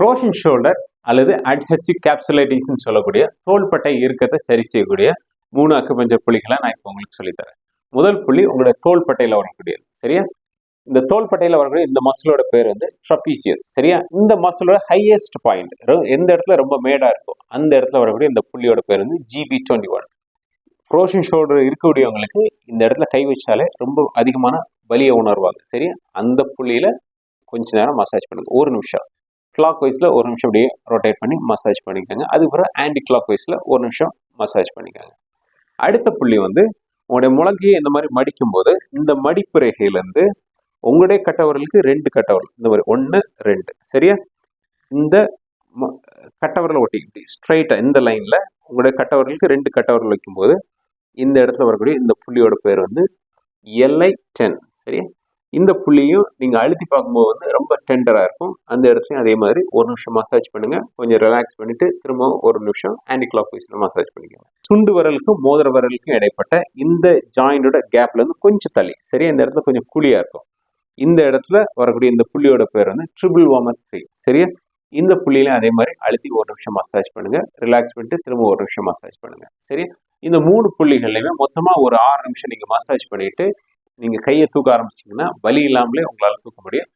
Frozen shoulder அல்லது adhesive கேப்சுலைட்டிஸ்ன்னு சொல்லக்கூடிய தோள்பட்டை இருக்கத்தை சரி செய்யக்கூடிய மூணு அக்குபஞ்சர் புள்ளிகளை நான் இப்போ உங்களுக்கு சொல்லித்தரேன். முதல் புள்ளி உங்களோட தோள்பட்டையில் வரக்கூடியது சரியா? இந்த தோள்பட்டையில் வரக்கூடிய இந்த மசிலோட பேர் வந்து ட்ரபீசியஸ் சரியா? இந்த மசிலோட ஹையஸ்ட் பாயிண்ட் எந்த இடத்துல ரொம்ப மேடாக இருக்கோ அந்த இடத்துல வரக்கூடிய இந்த புள்ளியோட பேர் வந்து GB twenty one frozen shoulder இருக்கக்கூடியவங்களுக்கு இந்த இடத்துல கை வச்சாலே ரொம்ப அதிகமான வலியை உணர்வாங்க சரியா? அந்த புள்ளியில் கொஞ்ச நேரம் மசாஜ் பண்ணுங்க. ஒரு நிமிஷம். கிளாக் வைஸில் ஒரு நிமிஷம் அப்படியே ரொட்டேட் பண்ணி மசாஜ் பண்ணிக்கோங்க. அதுக்கப்புறம் ஆன்டி கிளாக் வைஸில் ஒரு நிமிஷம் மசாஜ் பண்ணிக்கோங்க. அடுத்த புள்ளி வந்து உங்களுடைய முழங்கையை இந்த மாதிரி மடிக்கும் போது இந்த மடிப்பு ரேகையிலேருந்து உங்களுடைய கட்டவர்களுக்கு ரெண்டு கட்டவரல் இந்த மாதிரி ஒன்று ரெண்டு. சரியா? இந்த ம- ஒட்டி இப்படி ஸ்ட்ரைட்டாக இந்த லைனில் உங்களுடைய கட்டவர்களுக்கு ரெண்டு கட்டவர்கள் வைக்கும்போது இந்த இடத்துல வரக்கூடிய இந்த புள்ளியோட பேர் வந்து எல்ஐ டென். சரியா? இந்த புள்ளியும் நீங்கள் அழுத்தி பார்க்கும்போது வந்து ரொம்ப டெண்டராக இருக்கும். அந்த இடத்துலையும் அதே மாதிரி ஒரு நிமிஷம் மசாஜ் பண்ணுங்கள் கொஞ்சம் ரிலாக்ஸ் பண்ணிவிட்டு திரும்பவும் ஒரு நிமிஷம் ஆன்டி கிளாக் வைஸில் மசாஜ் பண்ணிக்கோங்க. சுண்டு விரலுக்கும் மோதிர விரலுக்கும் இடைப்பட்ட இந்த ஜாயிண்டோட கேப்லேருந்து கொஞ்சம் தள்ளி. சரியா? இந்த இடத்துல கொஞ்சம் குழியாக இருக்கும். இந்த இடத்துல வரக்கூடிய இந்த புள்ளியோட பேர் வந்து ட்ரிபிள் வாமர் த்ரீ சரியா? இந்த புள்ளியில அதே மாதிரி அழுத்தி ஒரு நிமிஷம் மசாஜ் பண்ணுங்க. ரிலாக்ஸ் பண்ணிட்டு திரும்ப ஒரு நிமிஷம் மசாஜ் பண்ணுங்க. சரியா? இந்த மூணு புள்ளிகள்லையுமே மொத்தமா ஒரு ஆறு நிமிஷம் நீங்க மசாஜ் பண்ணிட்டு நீங்கள் கையை தூக்க ஆரம்பிச்சீங்கன்னா வலி இல்லாமலே உங்களால் தூக்க முடியும்.